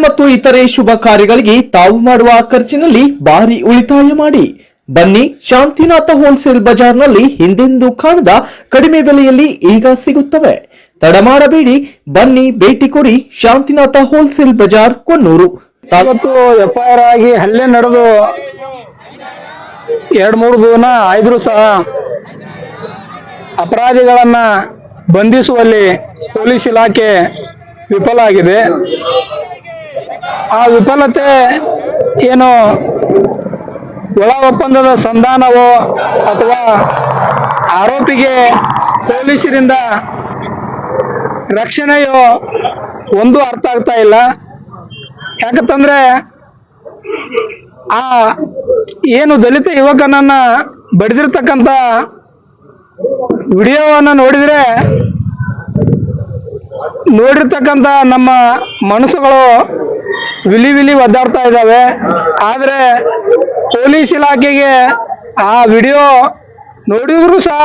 ಮತ್ತು ಇತರೆ ಶುಭ ಕಾರ್ಯಗಳಿಗೆ ತಾವು ಮಾಡುವ ಖರ್ಚಿನಲ್ಲಿ ಭಾರಿ ಉಳಿತಾಯ ಮಾಡಿ. ಬನ್ನಿ ಶಾಂತಿನಾಥ ಹೋಲ್ಸೇಲ್ ಬಜಾರ್ನಲ್ಲಿ ಹಿಂದೆಂದು ಕಾಣದ ಕಡಿಮೆ ಬೆಲೆಯಲ್ಲಿ ಈಗ ಸಿಗುತ್ತವೆ. ತಡ ಮಾಡಬೇಡಿ, ಬನ್ನಿ ಭೇಟಿ ಕೊಡಿ ಶಾಂತಿನಾಥ ಹೋಲ್ಸೇಲ್ ಬಜಾರ್ ಕೊನ್ನೂರು. ತಾ- ಇವತ್ತು ಎಫ್ ಆಗಿ ಹಲ್ಲೆ ನಡೆದು ಎರಡ್ ಮೂರು ದಿನ ಆಯ್ದ್ರು ಸಹ ಅಪರಾಧಿಗಳನ್ನ ಬಂಧಿಸುವಲ್ಲಿ ಪೊಲೀಸ್ ಇಲಾಖೆ ವಿಫಲ ಆಗಿದೆ. ಆ ವಿಫಲತೆ ಏನು ಒಳ ಒಪ್ಪಂದದ ಸಂಧಾನವೋ ಅಥವಾ ಆರೋಪಿಗೆ ಪೊಲೀಸರಿಂದ ರಕ್ಷಣೆಯೋ ಒಂದು ಅರ್ಥ ಆಗ್ತಾ ಇಲ್ಲ. ಯಾಕಂತಂದ್ರೆ ಆ ಏನು ದಲಿತ ಯುವಕನನ್ನ ಬಡಿದಿರ್ತಕ್ಕಂಥ ವಿಡಿಯೋವನ್ನು ನೋಡಿದ್ರೆ ನೋಡಿರ್ತಕ್ಕಂಥ ನಮ್ಮ ಮನಸ್ಸುಗಳು ವಿಲಿ ವಿಲಿ ಒದ್ದಾಡ್ತಾ ಇದ್ದಾವೆ. ಆದರೆ ಪೊಲೀಸ್ ಇಲಾಖೆಗೆ ಆ ವಿಡಿಯೋ ನೋಡಿದ್ರು ಸಹ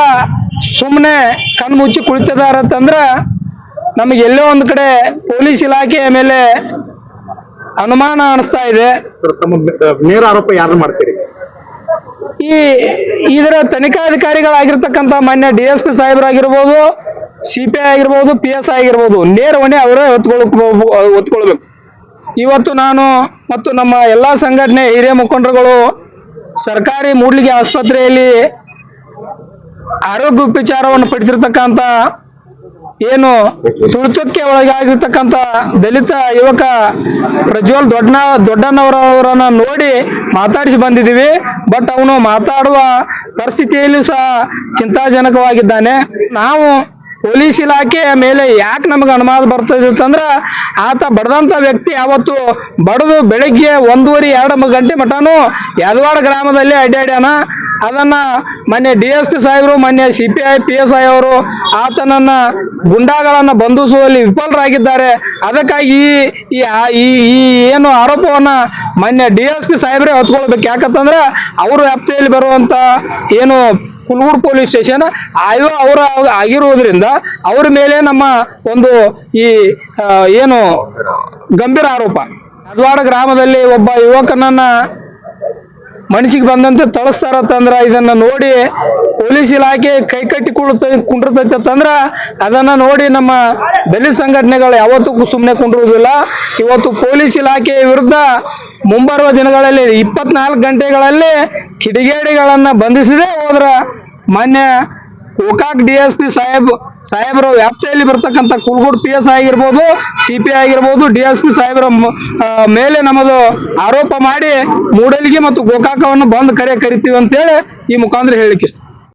ಸುಮ್ಮನೆ ಕಣ್ಣು ಮುಚ್ಚಿ ಕುಳಿತಿದ್ದಾರೆ ಅಂತಂದ್ರೆ ನಮಗೆ ಎಲ್ಲೋ ಒಂದು ಕಡೆ ಪೊಲೀಸ್ ಇಲಾಖೆಯ ಮೇಲೆ ಅನುಮಾನ ಅನಿಸ್ತಾ ಇದೆ. ನೇರ ಆರೋಪ ಯಾರು ಮಾಡ್ತೀರಿ? ಈ ಇದರ ತನಿಖಾಧಿಕಾರಿಗಳಾಗಿರ್ತಕ್ಕಂಥ ಮಾನ್ಯ ಡಿ ಎಸ್ ಪಿ ಸಾಹೇಬರಾಗಿರ್ಬೋದು ಸಿ ಪಿ ಐ ಆಗಿರ್ಬೋದು ಪಿ ಎಸ್ ಐ ಆಗಿರ್ಬೋದು ನೇರವಣೆ ಹೊಣೆ ಅವರೇ ಹೊತ್ಕೊಳಕ್ ಹೊತ್ಕೊಳ್ಬೇಕು. ಇವತ್ತು ನಾನು ಮತ್ತು ನಮ್ಮ ಎಲ್ಲ ಸಂಘಟನೆ ಹಿರಿಯ ಮುಖಂಡರುಗಳು ಸರ್ಕಾರಿ ಮೂಡ್ಲಿಗೆ ಆಸ್ಪತ್ರೆಯಲ್ಲಿ ಆರೋಗ್ಯ ಉಪಚಾರವನ್ನು ಪಡೆದಿರ್ತಕ್ಕಂಥ ಏನು ತುಳಿತಕ್ಕೆ ಒಳಗಾಗಿರ್ತಕ್ಕಂಥ ದಲಿತ ಯುವಕ ಪ್ರಜ್ವಲ್ ದೊಡ್ಡ ದೊಡ್ಡನವರವರನ್ನ ನೋಡಿ ಮಾತಾಡಿಸಿ ಬಂದಿದ್ದೀವಿ. ಬಟ್ ಅವನು ಮಾತಾಡುವ ಪರಿಸ್ಥಿತಿಯಲ್ಲೂ ಸಹ ಚಿಂತಾಜನಕವಾಗಿದ್ದಾನೆ. ನಾವು ಪೊಲೀಸ್ ಇಲಾಖೆಯ ಮೇಲೆ ಯಾಕೆ ನಮಗೆ ಅನುಮಾನ ಬರ್ತದೆ ಅಂತಂದ್ರೆ ಆತ ಬಡದಂತ ವ್ಯಕ್ತಿ ಯಾವತ್ತು ಬಡದು ಬೆಳಗ್ಗೆ ಒಂದೂವರೆ ಎರಡು ಗಂಟೆ ಮಟನು ಯದವಾಡ ಗ್ರಾಮದಲ್ಲಿ ಅಡ್ಡಾಡ್ಯಾನ ಅದನ್ನ ಮೊನ್ನೆ ಡಿ ಎಸ್ ಪಿ ಸಾಹೇಬರು, ಮೊನ್ನೆ C P I, P S I ಅವರು ಆತನನ್ನ ಗುಂಡಾಗಳನ್ನ ಬಂಧಿಸುವಲ್ಲಿ ವಿಫಲರಾಗಿದ್ದಾರೆ. ಅದಕ್ಕಾಗಿ ಈ ಈ ಏನು ಆರೋಪವನ್ನ ಮೊನ್ನೆ ಡಿ ಎಸ್ ಪಿ ಸಾಹೇಬ್ರೆ ಹೊತ್ಕೊಳ್ಬೇಕು. ಯಾಕಂತಂದ್ರೆ ಅವ್ರ ವ್ಯಾಪ್ತಿಯಲ್ಲಿ ಬರುವಂತ ಏನು ಕುಲ್ಗೂರು ಪೊಲೀಸ್ ಸ್ಟೇಷನ್ ಆಯೋ ಅವರ ಆಗಿರುವುದರಿಂದ ಅವ್ರ ಮೇಲೆ ನಮ್ಮ ಒಂದು ಈ ಏನು ಗಂಭೀರ ಆರೋಪ. ಹದ್ವಾಡ ಗ್ರಾಮದಲ್ಲಿ ಒಬ್ಬ ಯುವಕನನ್ನ ಮನಸ್ಸಿಗೆ ಬಂದಂತೆ ತಳಿಸ್ತಾರತ್ತಂದ್ರ ಇದನ್ನ ನೋಡಿ ಪೊಲೀಸ್ ಇಲಾಖೆ ಕೈ ಕಟ್ಟಿ ಕುಳಿತ ಕುಂಡಿರ್ತೈತೆ ಅಂತಂದ್ರ ಅದನ್ನ ನೋಡಿ ನಮ್ಮ ಬೆಲೆ ಸಂಘಟನೆಗಳು ಯಾವತ್ತೂ ಸುಮ್ಮನೆ ಕುಂಡಿರುವುದಿಲ್ಲ. ಇವತ್ತು ಪೊಲೀಸ್ ಇಲಾಖೆಯ ವಿರುದ್ಧ ಮುಂಬರುವ ದಿನಗಳಲ್ಲಿ ಇಪ್ಪತ್ನಾಲ್ಕು ಗಂಟೆಗಳಲ್ಲಿ ಕಿಡಿಗೇಡಿಗಳನ್ನ ಬಂಧಿಸದೇ ಹೋದ್ರ ಮಾನ್ಯ ಗೋಕಾಕ್ ಡಿ ಎಸ್ ಪಿ ಸಾಹೇಬ್ ಸಾಹೇಬರ ವ್ಯಾಪ್ತಿಯಲ್ಲಿ ಬರ್ತಕ್ಕಂಥ ಕುಲ್ಗೂಡ್ ಪಿ ಎಸ್ ಆಗಿರ್ಬೋದು, ಸಿ ಪಿ ಆಗಿರ್ಬೋದು, ಡಿ ಎಸ್ ಪಿ ಸಾಹೇಬರ ಮೇಲೆ ನಮ್ಮದು ಆರೋಪ ಮಾಡಿ ಮೂಡಲಿಗೆ ಮತ್ತು ಗೋಕಾಕವನ್ನು ಬಂದ್ ಕರೆ ಕರಿತೀವಿ ಅಂತೇಳಿ ಈ ಮುಖಾಂತರ ಹೇಳಿಕೆ